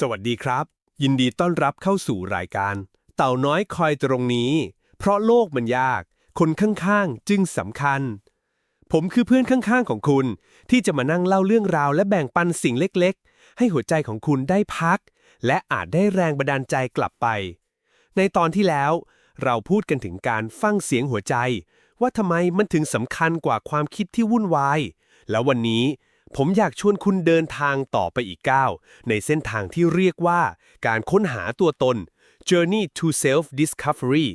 สวัสดีครับ ยินดีต้อนรับเข้าสู่รายการ เต่าน้อยคอยตรงนี้ เพราะโลกมันยาก คนข้างๆ จึงสำคัญ ผมคือเพื่อนข้างๆของคุณ ที่จะมานั่งเล่าเรื่องราวและแบ่งปันสิ่งเล็กๆ ให้หัวใจของคุณได้พัก และอาจได้แรงบันดาลใจกลับไป ในตอนที่แล้ว เราพูดกันถึงการฟังเสียงหัวใจ ว่าทำไมมันถึงสำคัญกว่าความคิดที่วุ่นวาย แล้ววันนี้ ผมอยากชวนคุณเดินทางต่อไปอีกก้าวในเส้นทางที่เรียกว่า การค้นหาตัวตน Journey to Self Discovery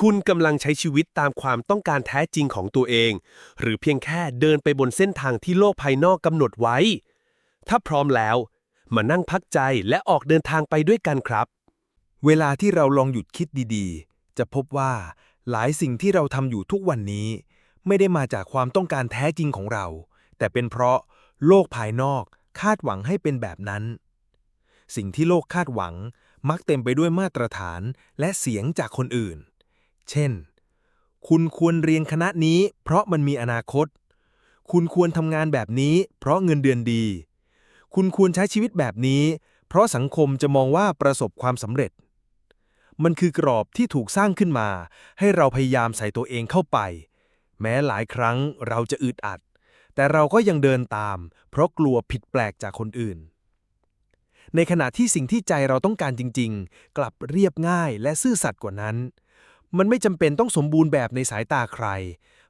คุณกำลังใช้ชีวิตตามความต้องการแท้จริงของตัวเอง หรือเพียงแค่เดินไปบนเส้นทางที่โลกภายนอกกำหนดไว้ ถ้าพร้อมแล้ว มานั่งพักใจและออกเดินทางไปด้วยกันครับ เวลาที่เราลองหยุดคิดดีๆ จะพบว่า หลายสิ่งที่เราทำอยู่ทุกวันนี้ ไม่ได้มาจากความต้องการแท้จริงของเรา แต่เป็นเพราะ โลกภายนอกคาดหวังให้เป็นแบบนั้น สิ่งที่โลกคาดหวังมักเต็มไปด้วยมาตรฐานและเสียงจากคนอื่น เช่น คุณควรเรียนคณะนี้เพราะมันมีอนาคต คุณควรทำงานแบบนี้เพราะเงินเดือนดี คุณควรใช้ชีวิตแบบนี้ เพราะสังคมจะมองว่าประสบความสำเร็จ มันคือกรอบที่ถูกสร้างขึ้นมา ให้เราพยายามใส่ตัวเองเข้าไป แม้หลายครั้งเราจะอึดอัด แต่เราก็ยังเดินตาม เพราะกลัวผิดแปลกจากคนอื่น ในขณะที่สิ่งที่ใจเราต้องการจริง ๆ กลับเรียบง่ายและซื่อสัตย์กว่านั้น มันไม่จำเป็นต้องสมบูรณ์แบบในสายตาใคร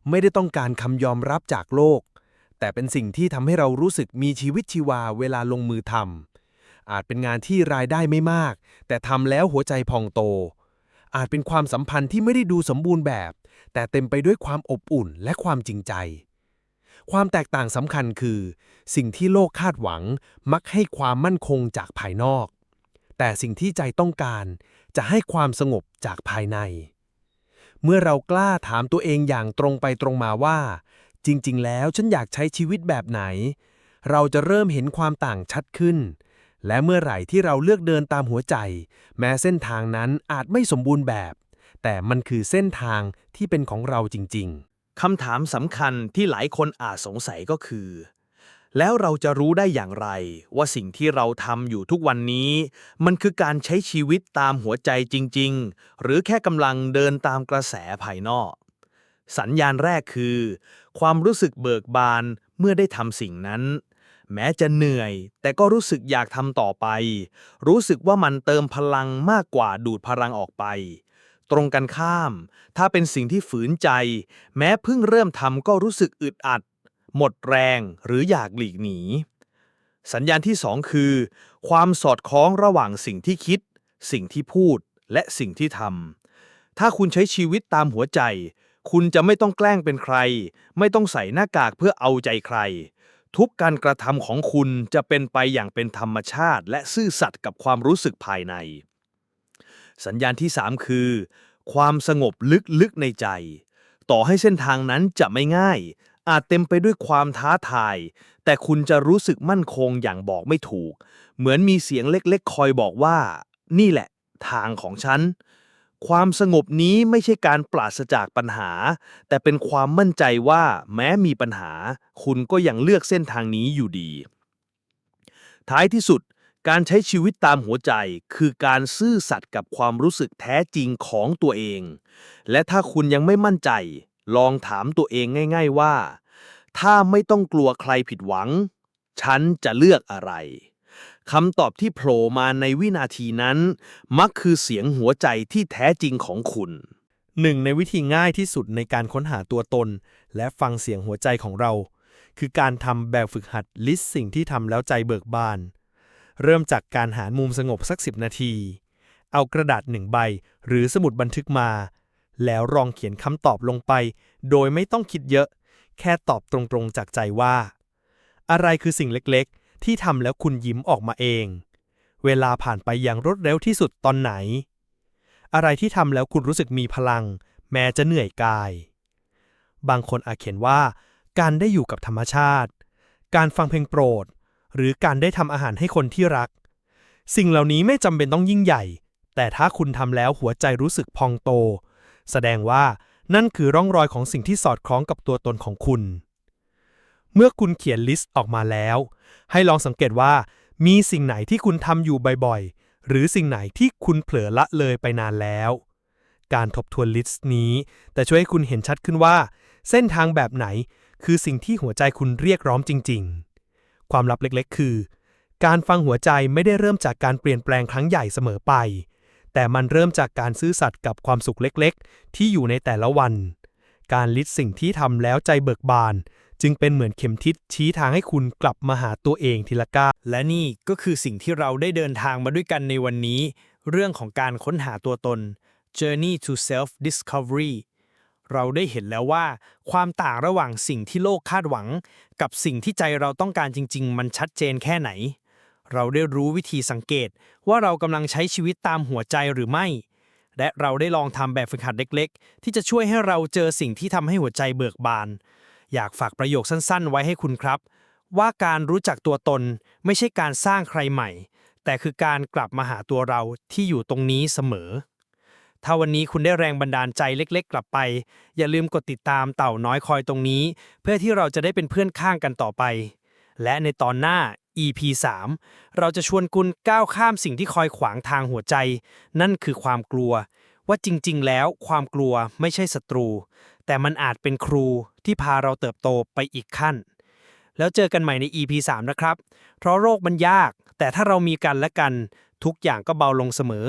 ไม่ได้ต้องการคำยอมรับจากโลก แต่เป็นสิ่งที่ทำให้เรารู้สึกมีชีวิตชีวาเวลาลงมือทำอาจเป็นงานที่รายได้ไม่มาก แต่ทำแล้วหัวใจพองโต อาจเป็นความสัมพันธ์ที่ไม่ได้ดูสมบูรณ์แบบ แต่เต็มไปด้วยความอบอุ่นและความจริงใจ ความแตกต่างสำคัญคือ สิ่งที่โลกคาดหวังมักให้ความมั่นคงจากภายนอก แต่สิ่งที่ใจต้องการจะให้ความสงบจากภายใน เมื่อเรากล้าถามตัวเองอย่างตรงไปตรงมาว่า จริง ๆ แล้วฉันอยากใช้ชีวิตแบบไหน เราจะเริ่มเห็นความต่างชัดขึ้น และเมื่อไหร่ที่เราเลือกเดินตามหัวใจ แม้เส้นทางนั้นอาจไม่สมบูรณ์แบบ แต่มันคือเส้นทางที่เป็นของเราจริง ๆ คำถามสำคัญที่หลายคนอาจสงสัยก็คือ แล้วเราจะรู้ได้อย่างไร ว่าสิ่งที่เราทำอยู่ทุกวันนี้ มันคือการใช้ชีวิตตามหัวใจจริง ๆ หรือแค่กำลังเดินตามกระแสภายนอก สัญญาณแรกคือ ความรู้สึกเบิกบานเมื่อได้ทำสิ่งนั้น แม้จะเหนื่อย แต่ก็รู้สึกอยากทำต่อไป รู้สึกว่ามันเติมพลังมากกว่าดูดพลังออกไป ตรงกันข้าม ถ้าเป็นสิ่งที่ฝืนใจ แม้เพิ่งเริ่มทำก็รู้สึกอึดอัด หมดแรงหรืออยากหลีกหนี สัญญาณที่สองคือ ความสอดคล้องระหว่างสิ่งที่คิด สิ่งที่พูดและสิ่งที่ทำถ้าคุณใช้ชีวิตตามหัวใจ คุณจะไม่ต้องแกล้งเป็นใคร ไม่ต้องใส่หน้ากากเพื่อเอาใจใคร ทุกการกระทำของคุณจะเป็นไปอย่างเป็นธรรมชาติ และซื่อสัตย์กับความรู้สึกภายใน สัญญาณที่ 3 คือ ความสงบลึกๆในใจ ต่อให้เส้นทางนั้นจะไม่ง่าย อาจเต็มไปด้วยความท้าทาย แต่คุณจะรู้สึกมั่นคงอย่างบอกไม่ถูก เหมือนมีเสียงเล็กๆ คอยบอกว่า นี่แหละ ทางของฉัน ความสงบนี้ไม่ใช่การปราศจากปัญหา แต่เป็นความมั่นใจว่าแม้มีปัญหา คุณก็ยังเลือกเส้นทางนี้อยู่ดี ท้ายที่สุด การใช้ชีวิตตามหัวใจคือการซื่อสัตย์กับความรู้สึกแท้จริงของตัวเอง และถ้าคุณยังไม่มั่นใจ ลองถามตัวเองง่าย ๆว่า ถ้าไม่ต้องกลัวใครผิดหวัง ฉันจะเลือกอะไรคำตอบที่โผล่มาในวินาทีนั้น มักคือเสียงหัวใจที่แท้จริงของคุณหนึ่งในวิธีง่ายที่สุดในการค้นหาตัวตน และฟังเสียงหัวใจของเรา คือการทำแบบฝึกหัดลิสต์สิ่งที่ทำแล้วใจเบิกบาน เริ่มจากการหามุมสงบสักสิบนาที เอากระดาษหนึ่งใบ หรือสมุดบันทึกมา แล้วลองเขียนคำตอบลงไป โดยไม่ต้องคิดเยอะ แค่ตอบตรงๆจากใจว่า อะไรคือสิ่งเล็กๆ ที่ทำแล้วคุณยิ้มออกมาเอง เวลาผ่านไปอย่างรวดเร็วที่สุดตอนไหน อะไรที่ทำแล้วคุณรู้สึกมีพลัง แม้จะเหนื่อยกาย บางคนอาจเขียนว่า การได้อยู่กับธรรมชาติ การฟังเพลงโปรด หรือการได้ทำอาหารให้คนที่รัก สิ่งเหล่านี้ไม่จำเป็นต้องยิ่งใหญ่ แต่ถ้าคุณทำแล้วหัวใจรู้สึกพองโต แสดงว่านั่นคือร่องรอยของสิ่งที่สอดคล้องกับตัวตนของคุณ เมื่อคุณเขียนลิสต์ออกมาแล้ว ให้ลองสังเกตว่า มีสิ่งไหนที่คุณทำอยู่บ่อยๆ หรือสิ่งไหนที่คุณเผลอละเลยไปนานแล้ว การทบทวนลิสต์นี้ แต่ช่วยให้คุณเห็นชัดขึ้นว่า เส้นทางแบบไหนคือสิ่งที่หัวใจคุณเรียกร้องจริง ๆ ความลับเล็กๆ คือ การฟังหัวใจไม่ได้เริ่มจากการเปลี่ยนแปลงครั้งใหญ่เสมอไป แต่มันเริ่มจากการซื่อสัตย์กับความสุขเล็กๆ ที่อยู่ในแต่ละวัน การลิสต์สิ่งที่ทำแล้วใจเบิกบาน จึงเป็นเหมือนเข็มทิศชี้ทางให้คุณกลับมาหาตัวเองทีละก้าวและนี่ก็คือสิ่งที่เราได้เดินทางมาด้วยกันในวันนี้ เรื่องของการค้นหาตัวตน Journey to Self Discovery เราได้เห็นแล้วว่า ความต่างระหว่างสิ่งที่โลกคาดหวัง กับสิ่งที่ใจเราต้องการจริง ๆ มันชัดเจนแค่ไหน เราได้รู้วิธีสังเกตว่าเรากำลังใช้ชีวิตตามหัวใจหรือไม่ และเราได้ลองทำแบบฝึกหัดเล็ก ๆ ที่จะช่วยให้เราเจอสิ่งที่ทำให้หัวใจเบิกบาน อยากฝากประโยคสั้น ๆ ไว้ให้คุณครับ ว่าการรู้จักตัวตนไม่ใช่การสร้างใครใหม่ แต่คือการกลับมาหาตัวเราที่อยู่ตรงนี้เสมอ ถ้าวันนี้คุณได้แรงบันดาลใจเล็กๆ กลับไป อย่าลืมกดติดตามเต่าน้อยคอยตรงนี้ เพื่อที่เราจะได้เป็นเพื่อนข้างกันต่อไป และในตอนหน้า EP 3 เราจะชวนคุณก้าวข้ามสิ่งที่คอยขวางทางหัวใจ นั่นคือความกลัว ว่าจริงๆ แล้วความกลัวไม่ใช่ศัตรู แต่มันอาจเป็นครูที่พาเราเติบโตไปอีกขั้น แล้วเจอกันใหม่ใน EP 3 นะครับ เพราะโรคมันยาก แต่ถ้าเรามีกันและกัน ทุกอย่างก็เบาลงเสมอ